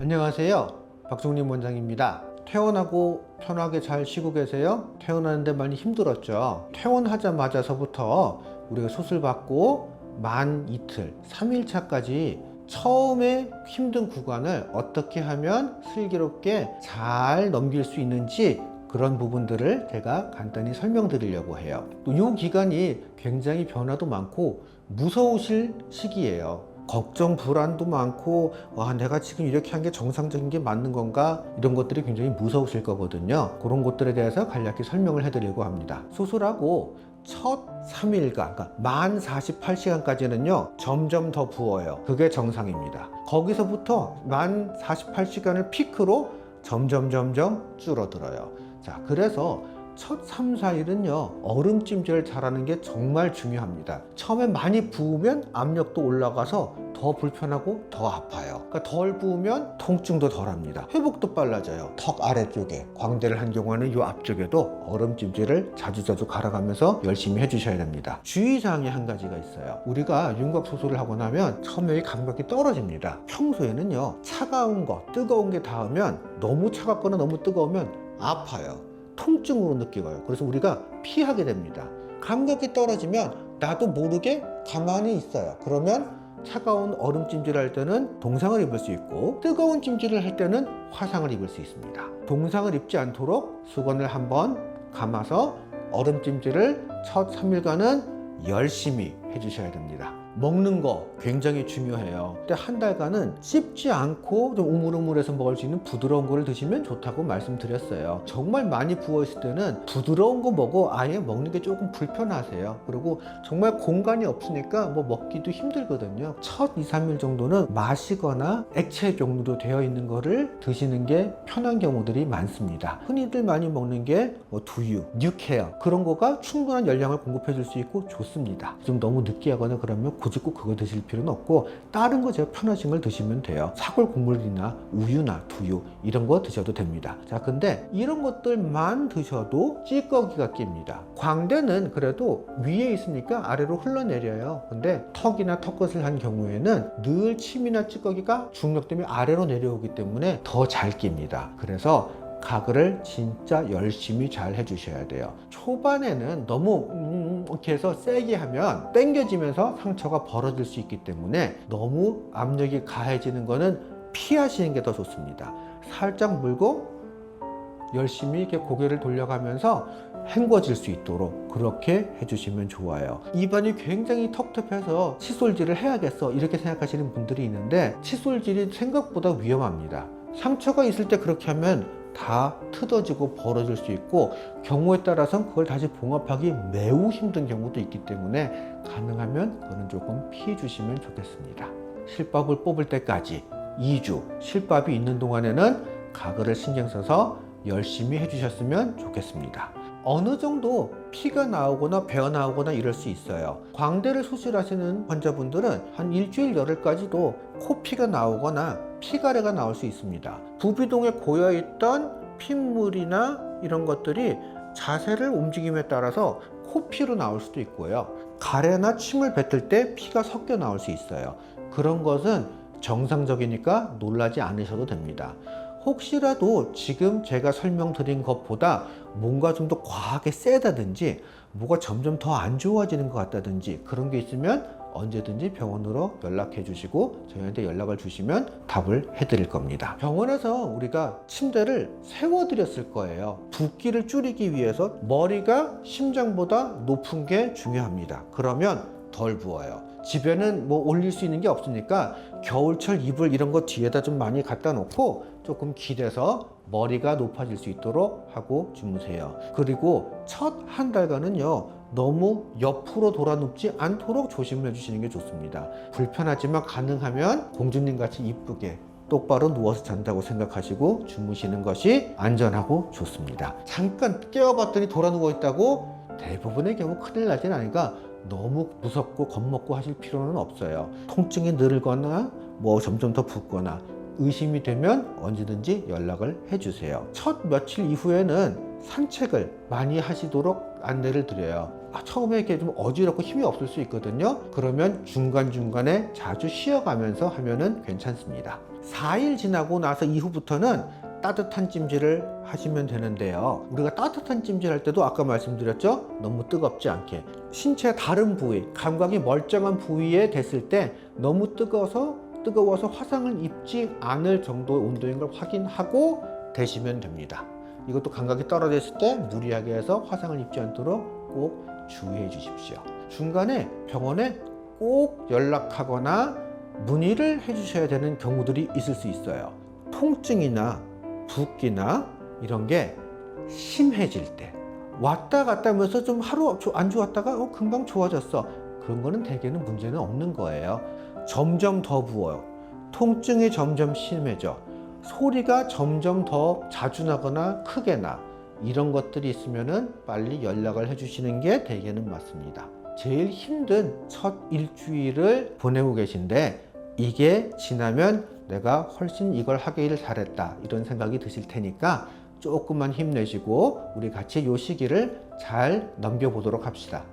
안녕하세요. 박종림 원장입니다. 퇴원하고 편하게 잘 쉬고 계세요? 퇴원하는데 많이 힘들었죠? 퇴원하자마자서부터 우리가 수술 받고 만 이틀, 3일차까지 처음에 힘든 구간을 어떻게 하면 슬기롭게 잘 넘길 수 있는지 그런 부분들을 제가 간단히 설명드리려고 해요. 또 이 기간이 굉장히 변화도 많고 무서우실 시기예요. 걱정, 불안도 많고, 와, 내가 지금 이렇게 한 게 정상적인 게 맞는 건가? 이런 것들이 굉장히 무서우실 거거든요. 그런 것들에 대해서 간략히 설명을 해드리려고 합니다. 수술하고 첫 3일간, 그러니까 만 48시간까지는요, 점점 더 부어요. 그게 정상입니다. 거기서부터 만 48시간을 피크로 점점, 점점 줄어들어요. 자, 그래서 첫 3, 4일은요, 얼음찜질을 잘하는 게 정말 중요합니다. 처음에 많이 부으면 압력도 올라가서 더 불편하고 더 아파요. 그러니까 덜 부으면 통증도 덜 합니다. 회복도 빨라져요. 턱 아래쪽에 광대를 한 경우에는 이 앞쪽에도 얼음찜질을 자주자주 갈아가면서 열심히 해주셔야 됩니다. 주의사항이 한 가지가 있어요. 우리가 윤곽 수술을 하고 나면 처음에 이 감각이 떨어집니다. 평소에는요, 차가운 거, 뜨거운 게 닿으면 너무 차갑거나 너무 뜨거우면 아파요. 통증으로 느껴요. 그래서 우리가 피하게 됩니다. 감각이 떨어지면 나도 모르게 가만히 있어요. 그러면 차가운 얼음 찜질을 할 때는 동상을 입을 수 있고 뜨거운 찜질을 할 때는 화상을 입을 수 있습니다. 동상을 입지 않도록 수건을 한번 감아서 얼음 찜질을 첫 3일간은 열심히 해주셔야 됩니다. 먹는 거 굉장히 중요해요. 근데 한 달간은 씹지 않고 좀 우물우물해서 먹을 수 있는 부드러운 거를 드시면 좋다고 말씀드렸어요. 정말 많이 부어있을 때는 부드러운 거 먹어 아예 먹는 게 조금 불편하세요. 그리고 정말 공간이 없으니까 뭐 먹기도 힘들거든요. 첫 2, 3일 정도는 마시거나 액체 종류로 되어 있는 거를 드시는 게 편한 경우들이 많습니다. 흔히들 많이 먹는 게 뭐 두유, 뉴케어 그런 거가 충분한 열량을 공급해 줄 수 있고 좋습니다. 좀 너무 느끼하거나 그러면 굳이 꼭 그거 드실 필요는 없고 다른 거 제가 편하신 걸 드시면 돼요. 사골 국물이나 우유나 두유 이런 거 드셔도 됩니다. 자, 근데 이런 것들만 드셔도 찌꺼기가 낍니다. 광대는 그래도 위에 있으니까 아래로 흘러내려요. 근데 턱이나 턱끝을 한 경우에는 늘 침이나 찌꺼기가 중력 때문에 아래로 내려오기 때문에 더 잘 낍니다. 그래서 가글을 진짜 열심히 잘 해주셔야 돼요. 초반에는 너무 음, 이렇게 해서 세게 하면 당겨지면서 상처가 벌어질 수 있기 때문에 너무 압력이 가해지는 거는 피하시는 게 더 좋습니다. 살짝 물고 열심히 이렇게 고개를 돌려가면서 헹궈질 수 있도록 그렇게 해주시면 좋아요. 입안이 굉장히 텁텁해서 칫솔질을 해야겠어 이렇게 생각하시는 분들이 있는데 칫솔질이 생각보다 위험합니다. 상처가 있을 때 그렇게 하면 다 트어지고 벌어질 수 있고 경우에 따라서는 그걸 다시 봉합하기 매우 힘든 경우도 있기 때문에 가능하면 그거는 조금 피해 주시면 좋겠습니다. 실밥을 뽑을 때까지 2주 실밥이 있는 동안에는 가글을 신경 써서 열심히 해주셨으면 좋겠습니다. 어느 정도 피가 나오거나 배어 나오거나 이럴 수 있어요. 광대를 수술하시는 환자분들은 한 일주일 열흘까지도 코피가 나오거나 피가래가 나올 수 있습니다. 부비동에 고여있던 핏물이나 이런 것들이 자세를 움직임에 따라서 코피로 나올 수도 있고요. 가래나 침을 뱉을 때 피가 섞여 나올 수 있어요. 그런 것은 정상적이니까 놀라지 않으셔도 됩니다. 혹시라도 지금 제가 설명드린 것보다 뭔가 좀 더 과하게 세다든지 뭐가 점점 더 안 좋아지는 것 같다든지 그런 게 있으면 언제든지 병원으로 연락해 주시고 저희한테 연락을 주시면 답을 해드릴 겁니다. 병원에서 우리가 침대를 세워드렸을 거예요. 붓기를 줄이기 위해서 머리가 심장보다 높은 게 중요합니다. 그러면 덜 부어요. 집에는 뭐 올릴 수 있는 게 없으니까 겨울철 이불 이런 거 뒤에다 좀 많이 갖다 놓고 조금 길에서 머리가 높아질 수 있도록 하고 주무세요. 그리고 첫 한 달간은요, 너무 옆으로 돌아 눕지 않도록 조심을 해주시는 게 좋습니다. 불편하지만 가능하면 공주님 같이 이쁘게 똑바로 누워서 잔다고 생각하시고 주무시는 것이 안전하고 좋습니다. 잠깐 깨워봤더니 돌아 누워 있다고 대부분의 경우 큰일 나진 않으니까 너무 무섭고 겁먹고 하실 필요는 없어요. 통증이 늘거나 뭐 점점 더 붓거나 의심이 되면 언제든지 연락을 해주세요. 첫 며칠 이후에는 산책을 많이 하시도록 안내를 드려요. 아, 처음에 이렇게 좀 어지럽고 힘이 없을 수 있거든요. 그러면 중간중간에 자주 쉬어가면서 하면은 괜찮습니다. 4일 지나고 나서 이후부터는 따뜻한 찜질을 하시면 되는데요. 우리가 따뜻한 찜질 할 때도 아까 말씀드렸죠? 너무 뜨겁지 않게. 신체 다른 부위, 감각이 멀쩡한 부위에 됐을 때 너무 뜨거워서 뜨거워서 화상을 입지 않을 정도의 온도인 걸 확인하고 되시면 됩니다. 이것도 감각이 떨어졌을 때 무리하게 해서 화상을 입지 않도록 꼭 주의해 주십시오. 중간에 병원에 꼭 연락하거나 문의를 해 주셔야 되는 경우들이 있을 수 있어요. 통증이나 붓기나 이런 게 심해질 때 왔다 갔다 하면서 좀 하루 조- 안 좋았다가 어, 금방 좋아졌어. 그런 거는 대개는 문제는 없는 거예요. 점점 더 부어요. 통증이 점점 심해져. 소리가 점점 더 자주 나거나 크게 나. 이런 것들이 있으면은 빨리 연락을 해주시는 게 대개는 맞습니다. 제일 힘든 첫 일주일을 보내고 계신데 이게 지나면 내가 훨씬 이걸 하기를 잘했다 이런 생각이 드실 테니까 조금만 힘내시고 우리 같이 요 시기를 잘 넘겨보도록 합시다.